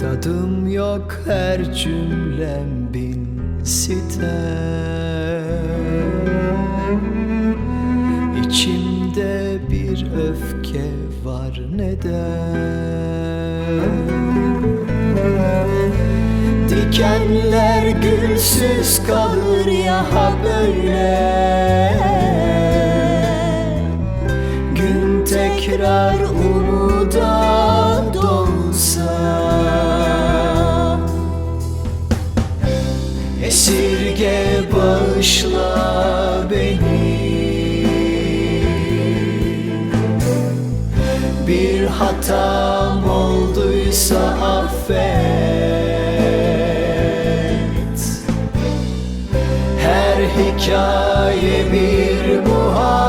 Derdim yok her cümlem bin sitem İçimde bir öfke var neden? Dikenler gülsüz kalır ya ha böyle. Gün tekrar umuda Esirge bağışla beni. Bir hatam olduysa affet. Her hikaye bir muhabbet